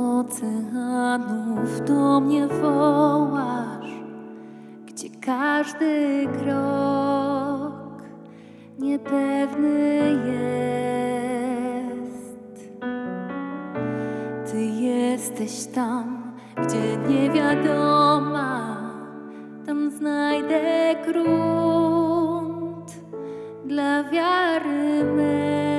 oceanów do mnie wołasz, gdzie każdy krok niepewny jest. Ty jesteś tam, gdzie nie wiadoma, tam znajdę grunt dla wiary mej.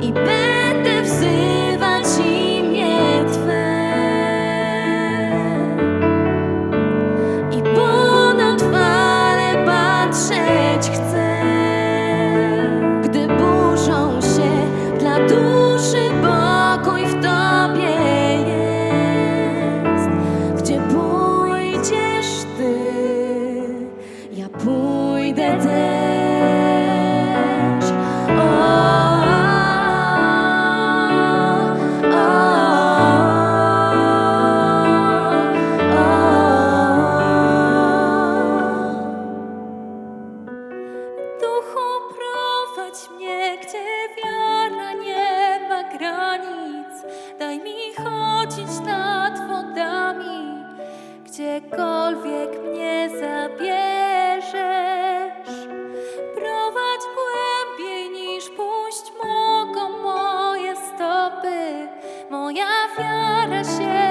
I będę wzywać imię Twe i ponad fale patrzeć chcę, gdy burzą się dla duszy. Gdziekolwiek mnie zabierzesz, prowadź głębiej niż pójść mogą moje stopy, moja wiara się.